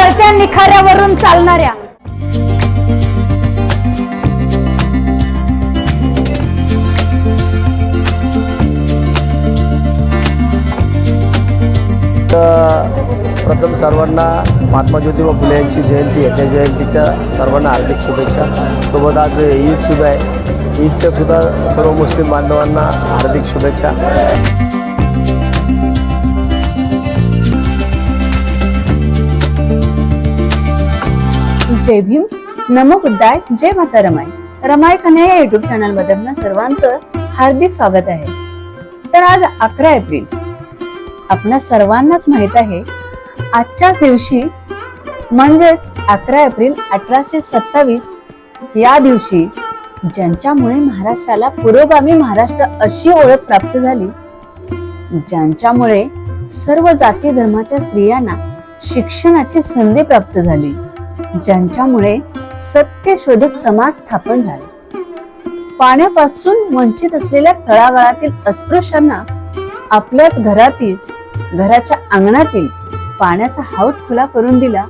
जळत्या निखाऱ्यावरून चालणाऱ्या. तर प्रथम सर्वांना महात्मा ज्योतिबा फुले यांची जयंती आहे त्या जयंतीच्या सर्वांना हार्दिक शुभेच्छा. सोबत आज ईद सुद्धा आहे. ईदच्या सुद्धा सर्व मुस्लिम बांधवांना हार्दिक शुभेच्छा. जय भीम. नमो बुद्धाय. जय माता रमाय. रमाय कन्या या युट्यूब चॅनलमध्ये आपल्या सर्वांचं हार्दिक स्वागत आहे. तर आज अकरा एप्रिल. आपणा सर्वांनाच माहीत आहे आजच्याच दिवशी म्हणजेच अकरा एप्रिल अठराशे सत्तावीस या दिवशी ज्यांच्यामुळे महाराष्ट्राला पुरोगामी महाराष्ट्र अशी ओळख प्राप्त झाली ज्यांच्यामुळे सर्व जाती धर्माच्या स्त्रियांना शिक्षणाची संधी प्राप्त झाली. ज्यांच्यामुळे सत्यशोधक समाज स्थापन झाले. पाण्यापासून वंचित असलेल्या तळागाळातील अस्पृश्यांना आपल्याच घरातील घराच्या अंगणातील पाण्याचा हाऊत खुला करून दिला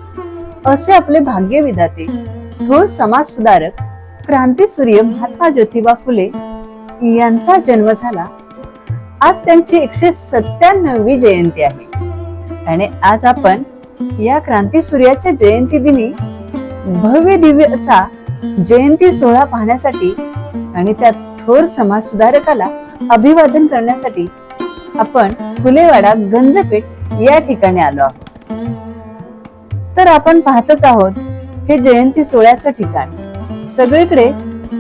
असे आपले भाग्य विधाते थोर समाज सुधारक क्रांतीसूर्य महात्मा ज्योतिबा फुले यांचा जन्म झाला. आज त्यांची एकशे सत्त्याण्णवी जयंती आहे. आणि आज आपण या क्रांती सूर्याच्या जयंती दिनी भव्य दिव्य असा जयंती सोहळा पाहण्यासाठी आणि त्या थोर समाज सुधारकाला अभिवादन करण्यासाठी आपण फुलेवाडा गंजपेठ या ठिकाणी आलो आहोत. तर आपण पाहतच आहोत हे जयंती सोहळ्याचं ठिकाण. सगळीकडे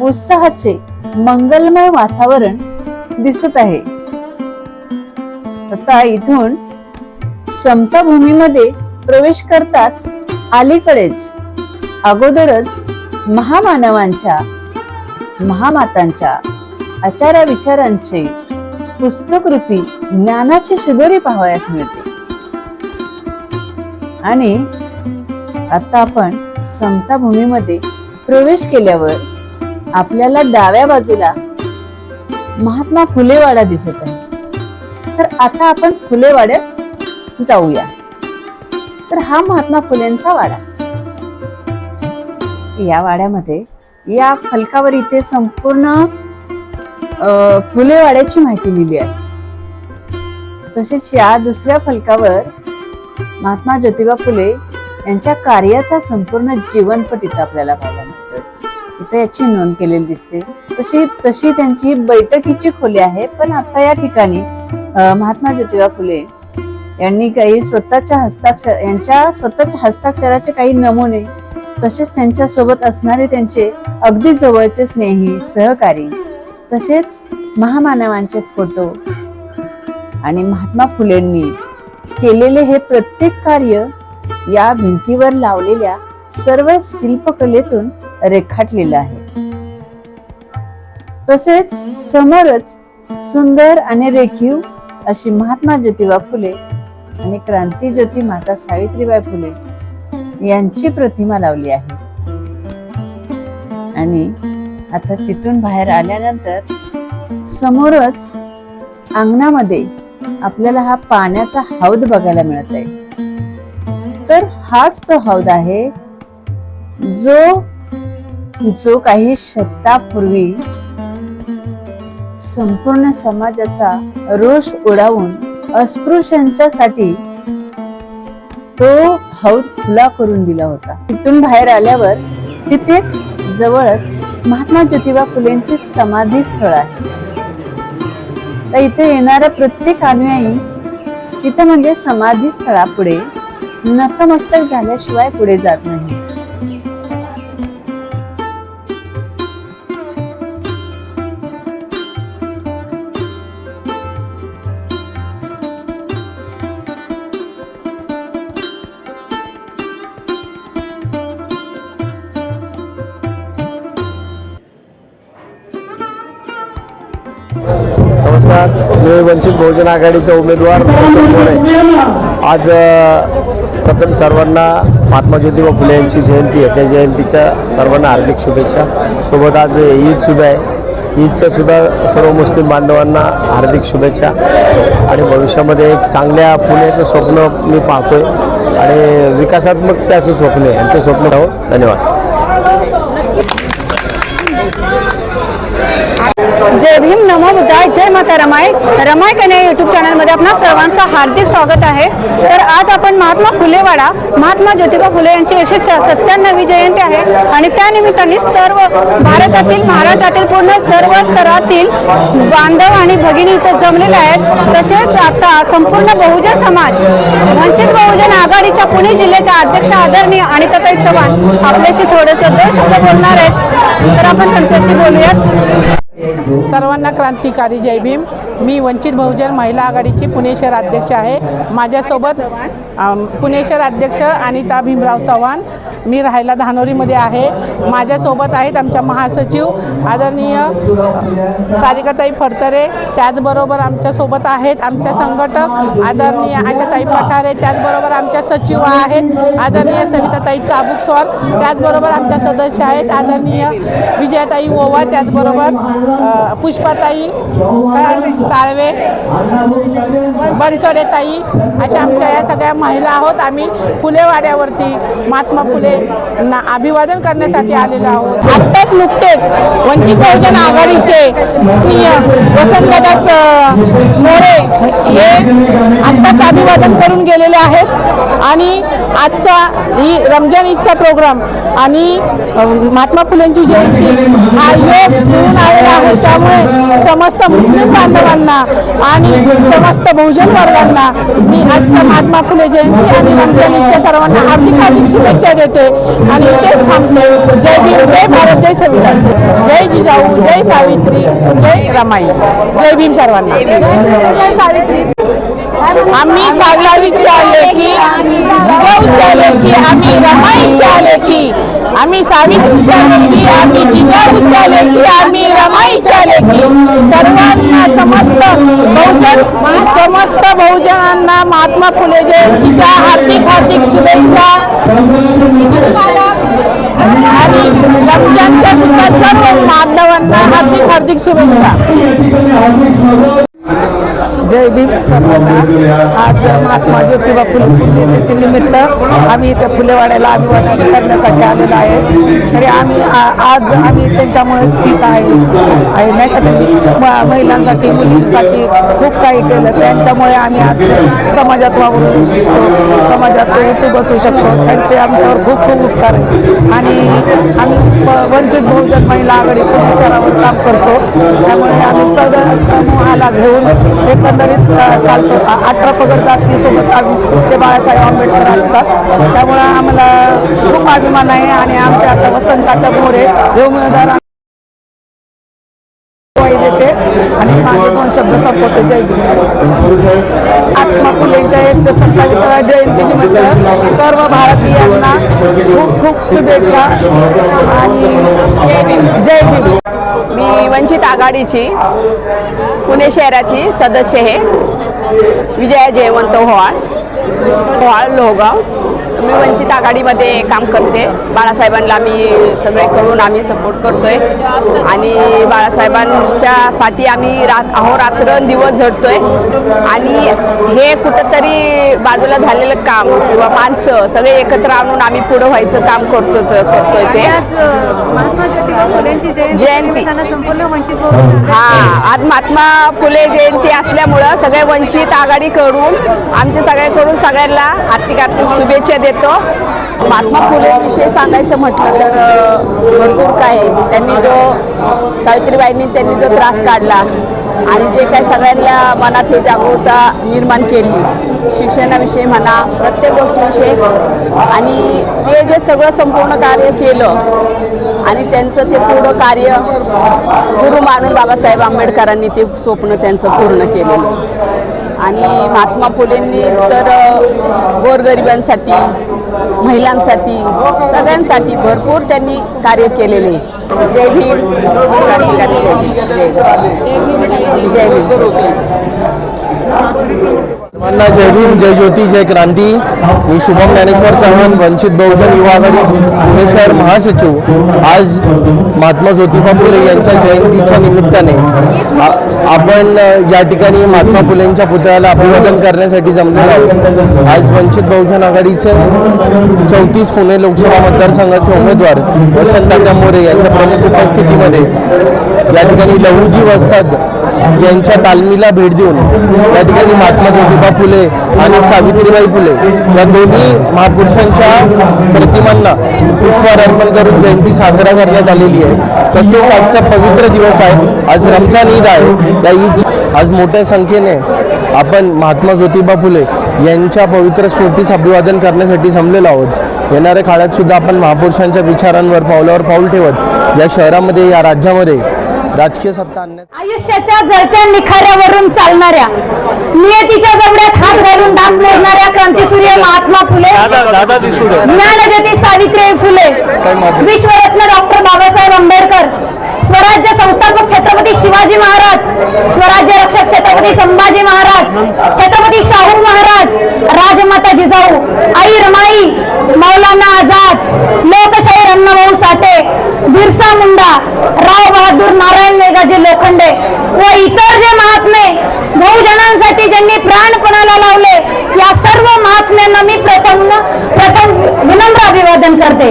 उत्साहाचे मंगलमय वातावरण दिसत आहे. आता इथून समता भूमीमध्ये प्रवेश करताच अलीकडेच अगोदरच महामानवांच्या महामातांच्या आचारा विचारांचे पुस्तकरूपी ज्ञानाची शिदोरी पाहावयास मिळते. आणि आता आपण समता भूमीमध्ये प्रवेश केल्यावर आपल्याला डाव्या बाजूला महात्मा फुलेवाडा दिसत आहे. तर आता आपण फुलेवाड्यात जाऊया. तर हा महात्मा फुलेंचा वाडा. या वाड्यामध्ये या फलकावर इथे संपूर्ण फुले वाड्याची माहिती लिहिली आहे. तसेच या दुसऱ्या फलकावर महात्मा ज्योतिबा फुले यांच्या कार्याचा संपूर्ण जीवनपट इथं आपल्याला पाहायला मिळतो इथे याची नोंद केलेली दिसते. तशी तशी त्यांची बैठकीची खोली आहे. पण आता या ठिकाणी महात्मा ज्योतिबा फुले यांनी काही स्वतःच्या हस्ताक्षर यांच्या स्वतःच्या हस्ताक्षराचे काही नमुने तसेच त्यांच्यासोबत असणारे त्यांचे अगदी जवळचे स्नेही सहकारी तसेच महामानवांचे फोटो आणि महात्मा फुलेंनी केलेले हे प्रत्येक कार्य या भिंतीवर लावलेल्या सर्व शिल्पकलेतून रेखाटलेलं आहे. तसेच समोरच सुंदर आणि रेखीव अशी महात्मा ज्योतिबा फुले आणि क्रांती ज्योती माता सावित्रीबाई फुले यांची प्रतिमा लावली आहे. आणि आता तिथून बाहेर आल्यानंतर समोरच अंगणामध्ये आपल्याला हा पाण्याचा हौद बघायला मिळत आहे. तर हाच तो हौद आहे जो जो काही शतापूर्वी संपूर्ण समाजाचा रोष उडावून अस्पृश्यांच्यासाठी तो हौद खुला करून दिला होता. तिथून बाहेर आल्यावर तिथेच जवळच महात्मा ज्योतिबा फुलेंची समाधी स्थळ आहे. तर इथे येणारा प्रत्येक अनुयायी तिथं म्हणजे समाधी स्थळापुढे नतमस्तक झाल्याशिवाय पुढे जात नाही. वंचित बहुजन आघाडीचा उमेदवार आज प्रथम सर्वांना महात्मा ज्योतिबा फुले यांची जयंती आहे. त्या जयंतीच्या सर्वांना हार्दिक शुभेच्छा. सोबत आज ईद सुद्धा आहे. ईदच्या सुद्धा सर्व मुस्लिम बांधवांना हार्दिक शुभेच्छा. आणि भविष्यामध्ये एक चांगल्या पुण्याचं स्वप्न मी पाहतोय. आणि विकासात्मक ते असं स्वप्न आहे. आणि ते स्वप्न राहो धन्यवाद. जय भीम नमो बुद्धाय जय माता रमाय. रमाय कन्या युट्यूब चॅनलमध्ये आपणा सर्वांचं हार्दिक स्वागत आहे. तर आज आपण महात्मा फुलेवाडा महात्मा ज्योतिबा फुले यांची एकशे सत्त्याण्णवी जयंती आहे. आणि त्या निमित्ताने सर्व भारतातील महाराष्ट्रातील पूर्ण सर्व स्तरातील बांधव आणि भगिनी इथं जमलेले आहेत. तसेच आता संपूर्ण बहुजन समाज वंचित बहुजन आघाडीच्या पुणे जिल्ह्याच्या अध्यक्ष आदरणीय आणि तताई चव्हाण आपल्याशी थोडेसे दोन शब्द बोलणार आहेत. तर आपण त्यांच्याशी बोलूयात. सर्वांना क्रांतिकारी जय भीम. मी वंचित बहुजन महिला आघाडीची पुणे शहर अध्यक्ष आहे. माझ्यासोबत पुणे शहर अध्यक्ष अनिता भीमराव चव्हाण. मी राहायला धानोरीमध्ये आहे. माझ्यासोबत आहेत आमच्या महासचिव आदरणीय सारिकाताई फडतरे. त्याचबरोबर आमच्यासोबत आहेत आमच्या संघटक आदरणीय आशाताई पठारे. त्याचबरोबर आमच्या सचिव आहेत आदरणीय सविताताई चाबुकस्वार. त्याचबरोबर आमच्या सदस्य आहेत आदरणीय विजयाताई ओवा. त्याचबरोबर पुष्पाताई साळवे बनसोडेताई अशा आमच्या या सगळ्या महिला आहोत. आम्ही फुलेवाड्यावरती महात्मा फुले ना अभिवादन करण्यासाठी आलेलो आहोत. आत्ताच नुकतेच वंचित बहुजन आघाडीचे वसंतदास मोरे हे आत्ताच अभिवादन करून गेलेले आहेत. आणि आजचा ही रमजान ईदचा प्रोग्राम आणि महात्मा फुलेंची जयंती हा योग आलेला आहे त्यामुळे समस्त मुस्लिम बांधवांना आणि समस्त बहुजन वर्गांना मी आजच्या महात्मा फुले जयंती आणि रमजानीच्या सर्वांना हार्दिक हार्दिक शुभेच्छा देते आणि इथेच थांबते. जय भीम जय भारत जय संविधान. जय जिजाऊ जय सावित्री जय रमाई. जय भीम सर्वांना. आम्ही सावित्रीच्या लेखी जिजाऊच्या लेखी आम्ही रमाईच्या लेखी आम्ही सावित्रीच्या लेखी आम्ही जिजाऊच्या लेखी आम्ही रमाईच्या लेखी सर्वांना समस्त बहुजन समस्त बहुजनांना महात्मा फुले जयंतीच्या हार्दिक हार्दिक शुभेच्छा. आणि रमजानच्या सुद्धा सर्व मानवांना हार्दिक हार्दिक शुभेच्छा. जय भीम. आज महात्मा ज्योतिबा फुले निमित्त आम्ही इथे फुलेवाड्याला अभिवादन करण्यासाठी आलेलो आहे. तरी आम्ही आ- आज आम्ही त्यांच्यामुळे स्थित आहे. नाही का त्यांनी? म- महिलांसाठी मुलींसाठी खूप काही केलं. त्यांच्यामुळे आम्ही आज समाजात वावरू शकतो. समाजात उठू बसू शकतो. त्यांचे आमच्यावर खूप खूप उपकार आहे आणि आम्ही प- वंचित बहुजन महिला आघाडी पुणे स्तरावर काम करतो. त्यामुळे आम्ही सगळ्या समूहाला घेऊन एकत्र अ, चालतो अठरा पगड जातीसोबत आम्ही ते बाळासाहेब आंबेडकर असतात. त्यामुळं आम्हाला खूप अभिमान आहे आणि आमच्या आता वसंताच्या मोरे हे उमेदवार आणि माझे दोन शब्द संपवते जय भीम. आत्मा फुलेंच्या एकशे सत्तावीसाव्या जयंतीनिमित्त सर्व भारतीयांना खूप खूप शुभेच्छा आणि जय भीम मी वंचित आघाडीची पुणे शहराची सदस्य आहे विजया जयवंत व्हाळ व्हाळ लोहगाव. मी वंचित आघाडीमध्ये काम करते. बाळासाहेबांना मी सगळे करून आम्ही सपोर्ट करतोय. आणि बाळासाहेबांच्यासाठी आम्ही रात अहोरात्र दिवस झडतोय. आणि हे कुठंतरी बाजूला झालेलं काम किंवा माणसं सगळे एकत्र आणून आम्ही पुढं व्हायचं काम करतो करतोय ते. जयंती हा. आज महात्मा फुले जयंती असल्यामुळं सगळे वंचित आघाडीकडून आमच्या सगळ्याकडून सगळ्यांना आर्थिक आर्थिक शुभेच्छा देतो महात्मा फुलेविषयी सांगायचं म्हटलं तर भरपूर काय आहे. त्यांनी जो सावित्रीबाईंनी त्यांनी जो त्रास काढला आणि जे काय सगळ्यांना मनात हे जागरूकता निर्माण केली शिक्षणाविषयी म्हणा प्रत्येक गोष्टीविषयी. आणि ते जे सगळं संपूर्ण कार्य केलं आणि त्यांचं ते पूर्ण कार्य गुरु मानून बाबासाहेब आंबेडकरांनी ते स्वप्न त्यांचं पूर्ण केलेलं. आणि महात्मा फुलेंनी तर गोरगरिबांसाठी महिलांसाठी सगळ्यांसाठी भरपूर त्यांनी कार्य केलेले. जय भीम. जय भीम. जय भीम. सर्वांना जय भीम जय ज्योती जय क्रांती. मी शुभम ज्ञानेश्वर चव्हाण वंचित बहुजन युवा आघाडी पुणे शहर महासचिव. आज महात्मा ज्योतिबा फुले यांच्या जयंतीच्या निमित्ताने आपण या ठिकाणी महात्मा फुलेंच्या पुतळ्याला अभिवादन करण्यासाठी जमलेलो आहोत. आज वंचित बहुजन आघाडीचे चौतीस पुणे लोकसभा मतदारसंघाचे उमेदवार वसंत मोरे यांच्या प्रमुख उपस्थितीमध्ये या ठिकाणी लहुजी वस्ताद यांच्या तालमीला भेट देऊन या ठिकाणी महात्मा ज्योतिबा फुले आणि सावित्रीबाई फुले या दोन्ही महापुरुषांच्या प्रतिमांना पुष्पहार अर्पण करून जयंती साजरा करण्यात आलेली आहे. तसेच आजचा पवित्र दिवस आहे. आज रमजान ईद आहे. या ईद आज मोठ्या संख्येने आपण महात्मा ज्योतिबा फुले यांच्या पवित्र स्मृतीस अभिवादन करण्यासाठी जमलेलो आहोत. येणाऱ्या काळात सुद्धा आपण महापुरुषांच्या विचारांवर पावलावर पाऊल ठेवत या शहरामध्ये या राज्यामध्ये राजकीय सत्ता आणण्यात आयुष्याच्या जळत्या निखाऱ्यावरून चालणाऱ्या नियतीच्या जबड्यात हात घालून डाग मोडणाऱ्या क्रांतीसूर्य महात्मा फुले ज्ञानज्योती सावित्रीबाई फुले विश्वरत्न डॉक्टर बाबासाहेब आंबेडकर स्वराज्य संस्थापक छत्रपती शिवाजी महाराज स्वराज्य रक्षक छत्रपती संभाजी महाराज छत्रपती शाहू महाराज राजमाता जिजाऊ आई रमाई मौलाना आझाद लोकशाही अण्णाभाऊ साठे बिरसा मुंडा राव बहादूर नारायण मेघाजी लोखंडे व इतर जे महात्मे बहुजनांसाठी ज्यांनी प्राणपणाला लावले या सर्व महात्म्यांना मी प्रथम प्रथम विनम्र अभिवादन करते.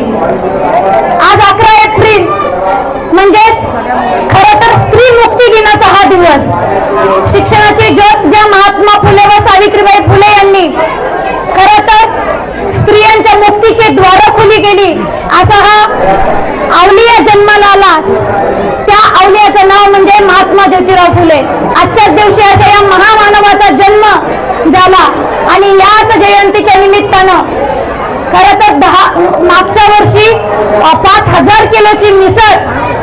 आज अकरा एप्रिल म्हणजेच खर तर स्त्री मुक्ती दिनाचा हा दिवस. शिक्षणाची ज्योत ज्या महात्मा फुले व सावित्रीबाई फुले यांनी खर तर स्त्रियांच्या मुक्तीचे द्वार खुली गेली असा हा अवलिया जन्माला आला त्या अवलियाचं नाव म्हणजे महात्मा ज्योतिराव फुले. आजच्याच दिवशी अशा या महामानवाचा जन्म झाला. आणि याच जयंतीच्या निमित्तानं खर तर दहा मागच्या वर्षी पाच हजार किलोची मिसळ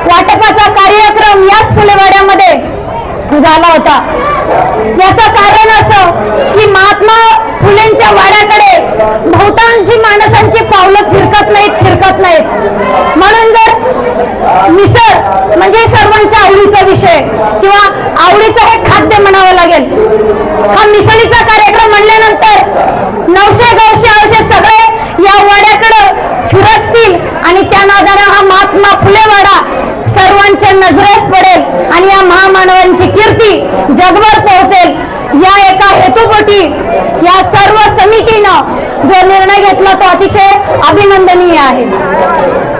वाटपाचा कार्यक्रम याच फुलेवाड्यामध्ये झाला होता. याचं कारण असं की महात्मा फुलेंच्या वाड्याकडे बहुतांशी माणसांची पावलं फिरकत नाहीत फिरकत नाहीत. म्हणून जर मिसळ म्हणजे सर्वांच्या आवडीचा विषय किंवा आवडीचं हे खाद्य म्हणावं लागेल. हा मिसळीचा कार्यक्रम म्हणल्यानंतर नवशे गवशे अवशे सगळे या वाड्याकडे फिरकतील आणि त्या नादाने हा महात्मा फुले वाडा सर्वांच्या नजरेस पडेल आणि या महामानवांची कीर्ती जगभर पोहोचेल. या एका हेतुपोटी या सर्व समितीनं जो निर्णय घेतला तो अतिशय अभिनंदनीय आहे.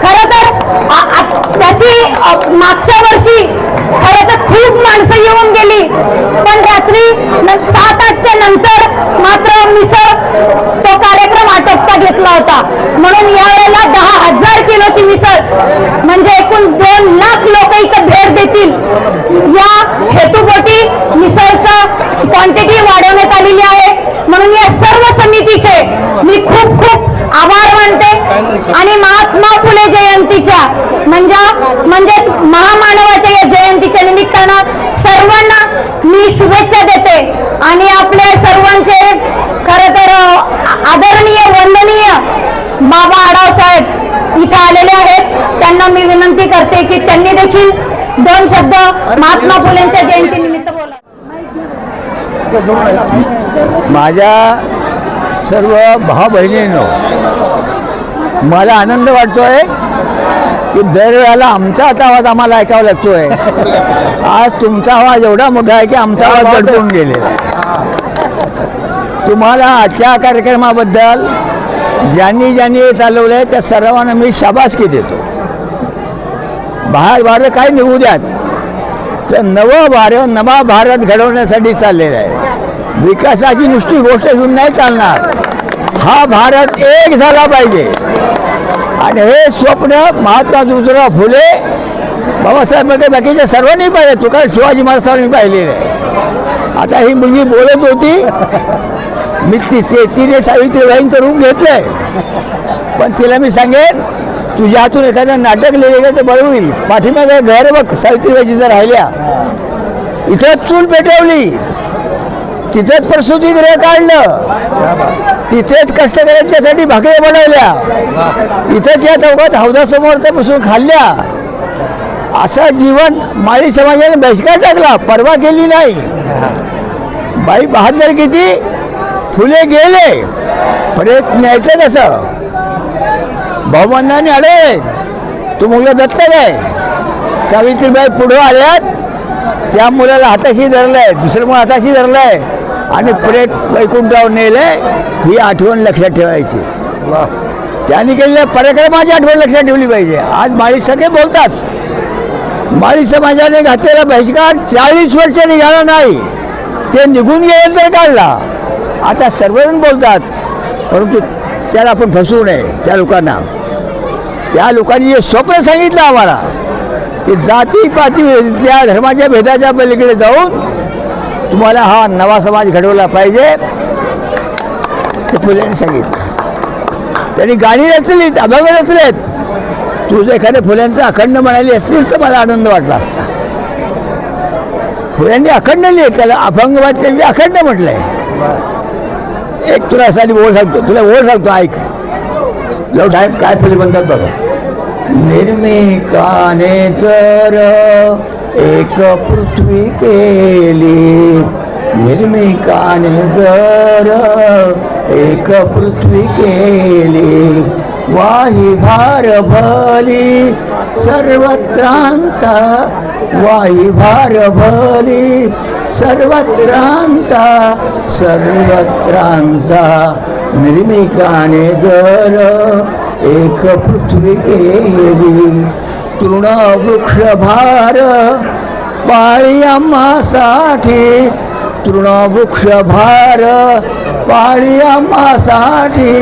खर तर त्याची मागच्या वर्षी खर तर खूप माणसं येऊन गेली पण रात्री न- सात आठच्या नंतर मात्र मिसळ तो कार्यक्रम आटोपता घेतला होता. म्हणून यावेळेला दहा हजार किलोची मिसळ म्हणजे एकूण दोन लाख लोक इथं भेट देतील. या हेतुपोटी मिसळचा क्वांटिटी वाढवण्यात आलेली आहे. समितीचे मी खूप खूप आभार मानते. आणि महात्मा फुले जयंतीच्या म्हणजे म्हणजेच महामानवाच्या या जयंतीच्या निमित्तानं सर्वांना मी शुभेच्छा देते. आणि आपल्या सर्वांचे खरं तर आदरणीय वंदनीय बाबा आढाव साहेब इथं आलेले आहेत. त्यांना मी विनंती करते की त्यांनी देखील दोन शब्द महात्मा फुलेंच्या जयंतीनिमित्त बोला. माझ्या सर्व भाऊ बहिणींनो मला आनंद वाटतोय की दरवेळेला आमचाच आवाज आम्हाला ऐकावा लागतोय. आज तुमचा आवाज एवढा मोठा आहे की आमचा आवाज दडपून गेलेला. तुम्हाला आजच्या कार्यक्रमाबद्दल ज्यांनी ज्यांनी हे चालवलं आहे त्या सर्वांना मी शाबासकी देतो. बाहेर भारत काय निघू द्यात. तर नवं भारत नवा भारत घडवण्यासाठी चाललेलं आहे. विकासाची नुसती गोष्ट घेऊन नाही चालणार. हा भारत एक झाला पाहिजे. आणि हे स्वप्न महात्मा ज्योतिराव फुले बाबासाहेब वगैरे बाकीच्या सर्वांनी पाहिजे तुका शिवाजी महाराजांनी पाहिलेलं आहे. आता ही मुलगी बोलत होती मी ती ते तिने सावित्रीबाईंचं रूप घेतलंय. पण तिला मी सांगेन तुझ्या हातून एखादं नाटक लिहिलं तर बरं होईल. पाठीमागे घर बघ सावित्रीबाई जर राहिल्या इथं चूल पेटवली. तिथेच प्रसूतीगृह काढलं. तिथेच कष्टकऱ्यांच्यासाठी भाकऱ्या बनवल्या. इथेच या चौकात हौदासमोर तर बसून खाल्ल्या. असं जीवन माळी समाजाने बहिष्कार टाकला. परवा केली नाही. बाई बहादर किती? फुले गेले. परत न्यायचं कसं भाऊबंधाने अडे तू मुलगा दत्तक आहे. सावित्रीबाई पुढं आल्यात. त्या मुलाला हाताशी धरलंय. दुसरं मुलं हाताशी धरलंय. आणि प्रेत वैकुंठावर नेलंय ही आठवण लक्षात ठेवायची. त्यांनी केलेल्या पराक्रमाची आठवण लक्षात ठेवली पाहिजे. आज माळी सगळे बोलतात. माळी समाजाने घातलेला बहिष्कार चाळीस वर्ष निघाला नाही. ते निघून गेले तर काढला. आता सर्वजण बोलतात परंतु त्याला आपण फसवू नये त्या लोकांना. त्या लोकांनी जे स्वप्न सांगितलं आम्हाला की जाती पाती त्या धर्माच्या भेदाच्या पलीकडे जाऊन तुम्हाला हा नवा समाज घडवला पाहिजे ते फुलेंनी सांगितलं. त्यांनी गाणी रचलीत अभंग रचलेत. तू जर एखाद्या फुल्यांचं अखंड म्हणाली असतीस तर मला आनंद वाटला असता. फुल्यांनी अखंड लिहित त्याला अभंग त्यांनी अखंड म्हटलंय. एक तुला साधी ओळ सांगतो तुला ओळ सांगतो ऐक. लव साहेब काय फुले म्हणतात बघा. निर्मिकाने जर एक पृथ्वी केली निर्मिकाने जर एक पृथ्वी केली वाही भार भली सर्वत्रांचा वाही भार भली सर्वत्रांचा सर्वत्रांचा निर्मिकाने जर एक पृथ्वी केली तृण वृक्ष भार पाळी आम्हासाठी तृण वृक्ष भार पाळी आम्हासाठी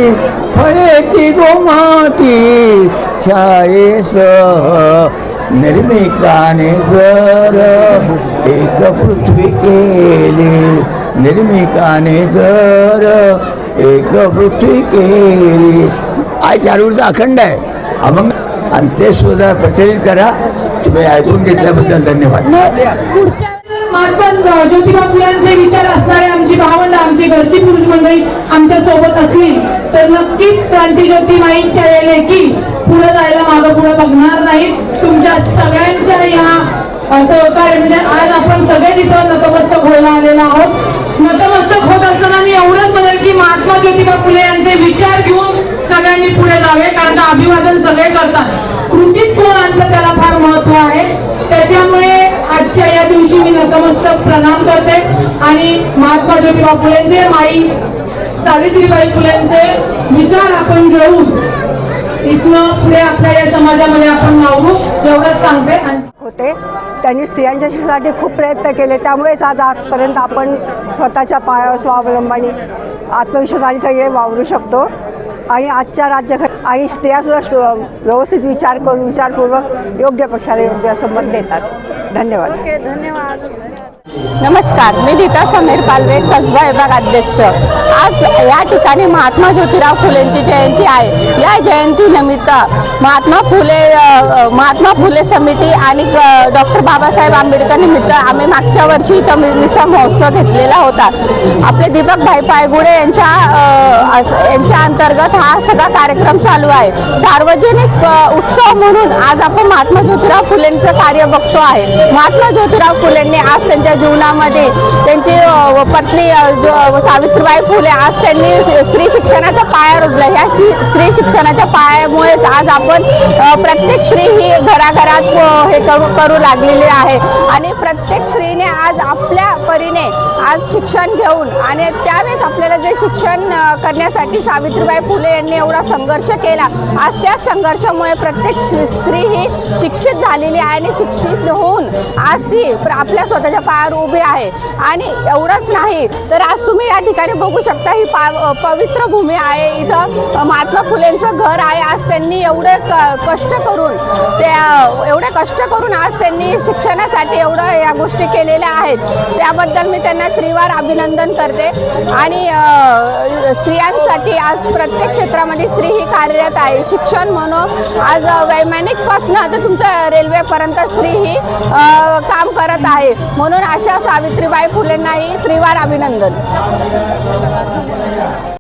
फळेची गोमाती छायेस निर्मिकाने जर। एक पृथ्वी केली निर्मिकाने जर। एक पृथ्वी केली आय चारूचा अखंड आहे. अभंग आणि ते सुद्धा प्रचलित करा. तुम्ही ऐकून घेतल्याबद्दल धन्यवाद. महात्मा ज्योतिबा फुलांचे विचार असणारे आमची भावंड आमची घरची पुरुष मंडळी आमच्यासोबत असली तर नक्कीच क्रांती ज्योतिबाईंच्या या लेखी पुढे जायला मागं पुढे बघणार नाहीत. तुमच्या सगळ्यांच्या या सहकार्य म्हणजे आज आपण सगळेच इथं नतमस्तक व्हायला आलेलो आहोत. नतमस्तक होत असताना मी एवढंच म्हणेल की महात्मा ज्योतिबा फुले यांचे विचार घेऊन सगळ्यांनी पुढे जावे कारण अभिवादन सगळे करतात. कृतीत कोण आणतं त्याला फार महत्त्व आहे. त्याच्यामुळे आजच्या या दिवशी मी नतमस्तक प्रणाम करते. आणि महात्मा ज्योतिबा फुलेंचे माई सावित्रीबाई फुलेंचे विचार आपण घेऊन इथनं पुढे आपल्या या समाजामध्ये आपण नावू एवढंच सांगते. होते. त्यांनी स्त्रियांच्यासाठी खूप प्रयत्न केले. त्यामुळेच आज आजपर्यंत आपण स्वतःच्या पायावर स्वावलंबनी आत्मविश्वासाने सगळे वावरू शकतो. आणि आजच्या राज्यघट आणि स्त्रियासुद्धा व्यवस्थित विचार करून विचारपूर्वक योग्य पक्षाला योग्य असं मत देतात धन्यवाद. नमस्कार मी दीता समीर पालवे कसबा विभाग अध्यक्ष. आज या ठिकाणी महात्मा ज्योतिराव फुलेंची जयंती आहे. या जयंतीनिमित्त महात्मा फुले महात्मा फुले समिती आणि डॉक्टर बाबासाहेब आंबेडकर निमित्त आम्ही मागच्या वर्षी इथं मिसा महोत्सव घेतलेला होता. आपले दीपक भाई पायगुडे यांच्या यांच्या अंतर्गत हा सगळा कार्यक्रम चालू आहे. सार्वजनिक उत्सव म्हणून आज आपण महात्मा ज्योतिराव फुलेंचं कार्य बघतो आहे. महात्मा ज्योतिराव फुलेंनी आज त्यांच्या जीवनामध्ये त्यांची पत्नी सावित्रीबाई फुले आज त्यांनी स्त्री शिक्षणाचा पाया रुजला. ह्या शि- स्त्री शिक्षणाच्या पायामुळेच आज आपण प्रत्येक स्त्री ही घराघरात हे करू करू लागलेली आहे. आणि प्रत्येक स्त्रीने आज आपल्या परीने आज शिक्षण घेऊन आणि त्यावेळेस आपल्याला जे शिक्षण करण्यासाठी सावित्रीबाई फुले यांनी एवढा संघर्ष केला आज त्या संघर्षामुळे प्रत्येक स्त्री ही शिक्षित झालेली आहे आणि शिक्षित होऊन आज ती प्र- आपल्या स्वतःच्या पायावर उभी आहे. आणि एवढंच नाही तर आज तुम्ही या ठिकाणी बघू शकता ही पा पवित्र भूमी आहे इथं. महात्मा फुलेंचं घर आहे आज त्यांनी एवढे क कष्ट करून त्या एवढे कष्ट करून आज त्यांनी शिक्षणासाठी एवढं या गोष्टी केलेल्या आहेत. त्याबद्दल मी त्यांना त्रिवार अभिनंदन करते. आणि स्त्रियांसाठी आज प्रत्येक क्षेत्रामध्ये स्त्री ही कार्यरत आहे. शिक्षण म्हणून आज वैमानिकपासनं तर तुमच्या रेल्वेपर्यंत स्त्री ही काम करत आहे. म्हणून अशा सावित्रीबाई फुलेंनाही त्रिवार अभिनंदन.